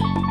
Bugün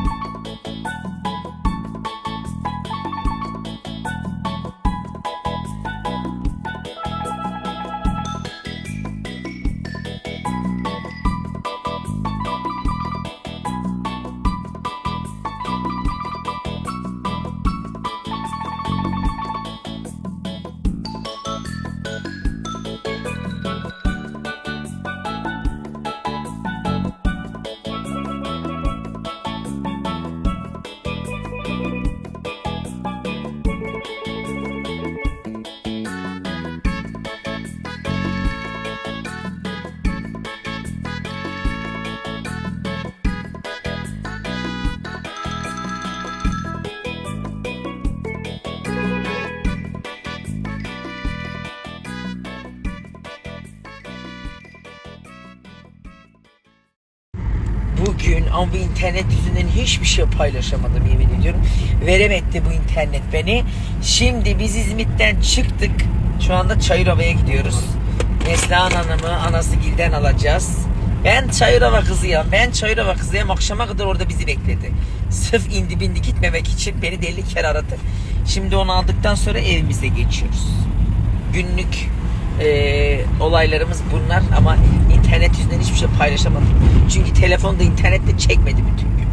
ama bu internet yüzünden hiçbir şey paylaşamadım yemin ediyorum. Veremetti bu internet beni. Şimdi biz İzmit'ten çıktık. Şu anda Çayırova'ya gidiyoruz. Neslihan Hanım'ı anası Gil'den alacağız. Ben Çayırova kızıyım. Ben Çayırova kızıyım. Akşama kadar orada bizi bekledi. Sırf indi bindi gitmemek için beni deli kere aradı. Şimdi onu aldıktan sonra evimize geçiyoruz. Günlük eee, olaylarımız bunlar ama internet yüzünden hiçbir şey paylaşamadım. Çünkü telefonda internette çekmedi bütün gün.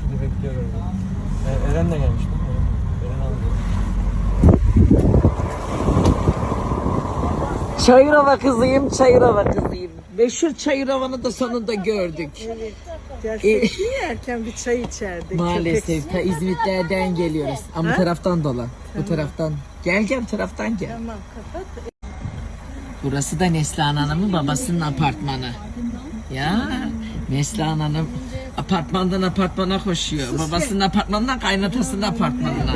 Şimdi bekliyorum. E, Eren de gelmiş değil mi? Eren aldı. Çayırova kızıyım, Çayırova kızıyım. Meşhur Çayırova'nı da sonunda gördük. Gelseydik erken bir çay içerdik. Maalesef ta İzmitlerden geliyoruz. Ama bu taraftan dolan. Bu taraftan. Gel gel taraftan gel. Tamam kapat. Burası da Neslihan Hanım'ın babasının apartmanı. Ya Neslihan Hanım apartmandan apartmana koşuyor. Babasının apartmanından kaynatasının apartmanına.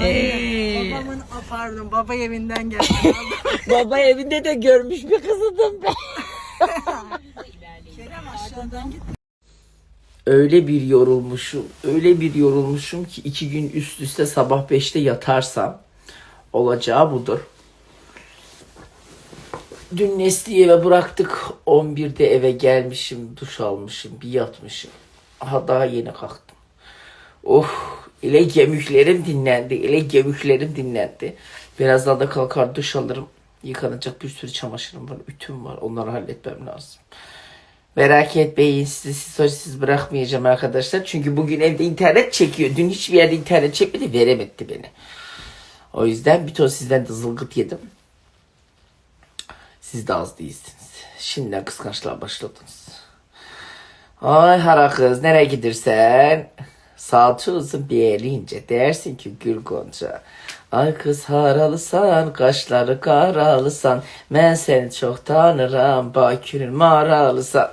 Ee, Babamın a, pardon baba evinden geldi. baba evinde de görmüş bir kızıdım ben. öyle bir yorulmuşum, öyle bir yorulmuşum ki iki gün üst üste sabah beşte yatarsam olacağı budur. Dün Nesli'yi eve bıraktık. 11'de eve gelmişim, duş almışım, bir yatmışım. Aha daha yeni kalktım. Oh, ile gemüklerim dinlendi, ile gemüklerim dinlendi. Birazdan da kalkar duş alırım. Yıkanacak bir sürü çamaşırım var, ütüm var. Onları halletmem lazım. Merak etmeyin sizi siz bırakmayacağım arkadaşlar. Çünkü bugün evde internet çekiyor. Dün hiçbir yerde internet çekmedi, veremedi beni. O yüzden bir ton sizden de zılgıt yedim. Siz de az değilsiniz. Şimdiden kıskançlığa başladınız. Ay hara kız nereye gidersen salça uzun bir elince dersin ki gül gonca. Ay kız haralısan kaşları karalısan ben seni çok tanırım bakürün mağaralısan.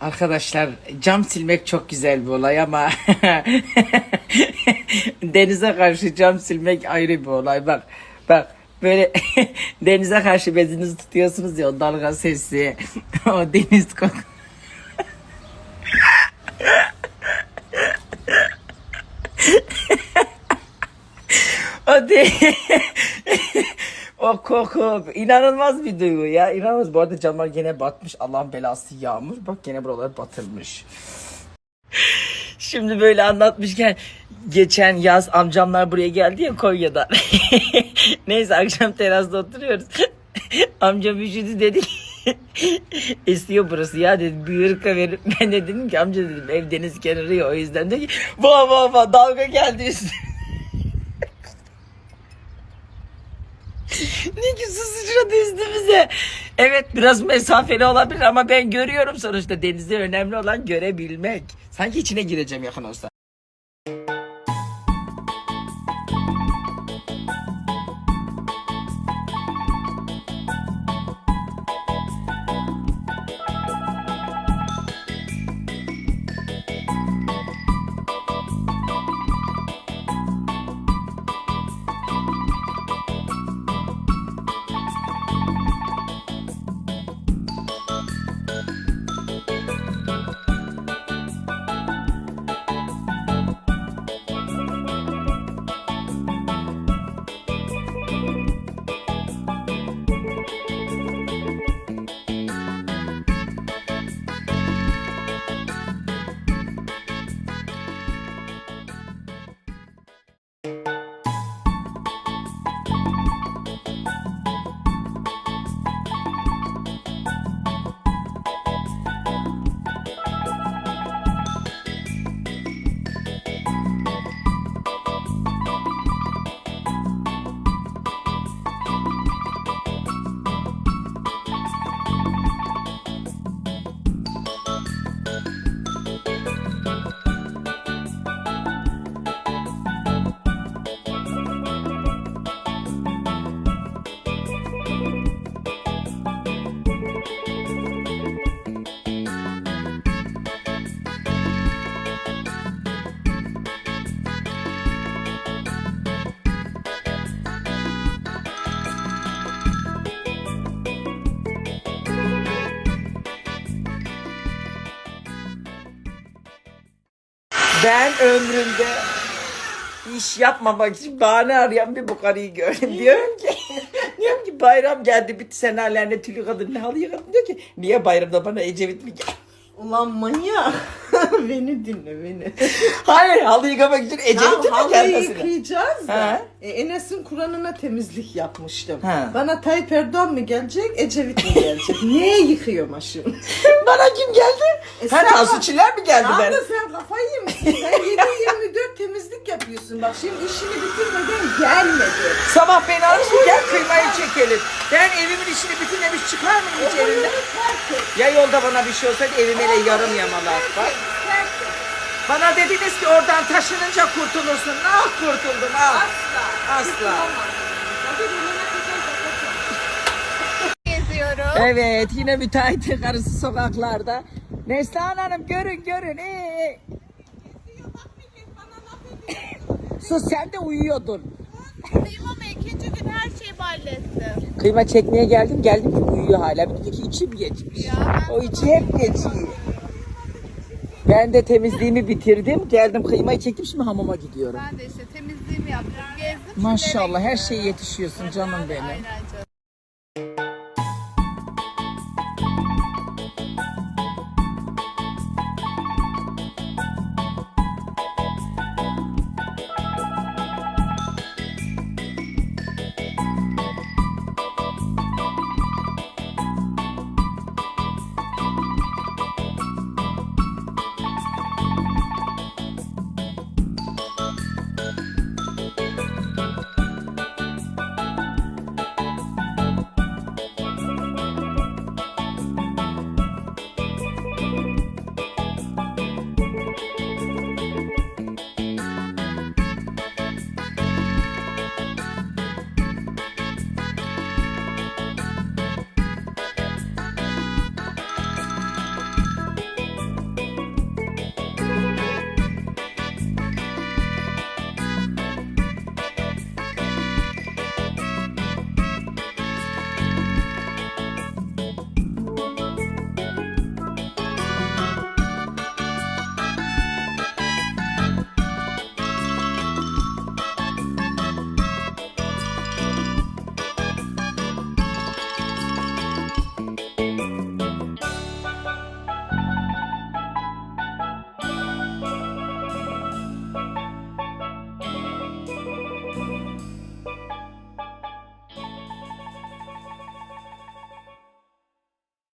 Arkadaşlar cam silmek çok güzel bir olay ama denize karşı cam silmek ayrı bir olay. Bak bak böyle denize karşı bezinizi tutuyorsunuz ya o dalga sesi, o deniz koku. o de o koku inanılmaz bir duygu ya. İnanılmaz. Bu arada camlar gene batmış. Allah'ın belası yağmur. Bak gene buralar batırmış. Şimdi böyle anlatmışken geçen yaz amcamlar buraya geldi ya Konya'dan. Neyse akşam terasta oturuyoruz. Amcam üşüdü dedi Esiyor burası ya dedi bir verip ben de dedim ki amca dedim ev deniz kenarı ya o yüzden dedi ki vah vah vah dalga geldi üstüne. Ne ki su sıçradı üstümüze. Evet biraz mesafeli olabilir ama ben görüyorum sonuçta denizde önemli olan görebilmek. Sanki içine gireceğim yakın olsa. Ben ömrümde iş yapmamak için bahane arayan bir bu karıyı gördüm. Diyorum ki, diyorum ki bayram geldi bitti sen hala ne tülü kadın ne halı yıkadın diyor ki niye bayramda bana Ecevit mi geldi? Ulan manyak. beni dinle beni. Hayır halı yıkamak için Tamam mi halıyı yıkayacağız da. He. E, Enes'in Kur'an'ına temizlik yapmıştım. He. Bana Tayyip Erdoğan mı gelecek, Ecevit mi gelecek? Niye yıkıyorum aşım? Bana kim geldi? E sen- Tansu Çiller mi geldi ben? da sen kafayı yemişsin. Sen 7-24 temizlik yapıyorsun. Bak şimdi işini bitirmeden gelmedi. Sabah beni aramıştı gel kıymayı çekelim. Ben evimin işini bitirmemiş çıkar mıyım hiç evimden? Onları terk et. Ya yolda bana bir şey olsaydı evime de yarım yamalak. Bak. Bana dediniz ki oradan taşınınca kurtulursun. Ah kurtuldum ah. Asla. Asla. Geziyorum. Evet yine müteahhitin karısı sokaklarda. Neslihan Hanım görün görün. Ee. Sus sen de uyuyordun. Ama ikinci gün her şeyi hallettim. Kıyma çekmeye geldim geldim ki uyuyor hala. Bir dedi ki içim geçmiş. Ya ben O içi hep geçiyor. Ben de temizliğimi bitirdim. Geldim kıymayı çektim şimdi hamama gidiyorum. Ben de işte temizliğimi yaptım, gezdim. Maşallah her şeye yetişiyorsun canım benim. Aynen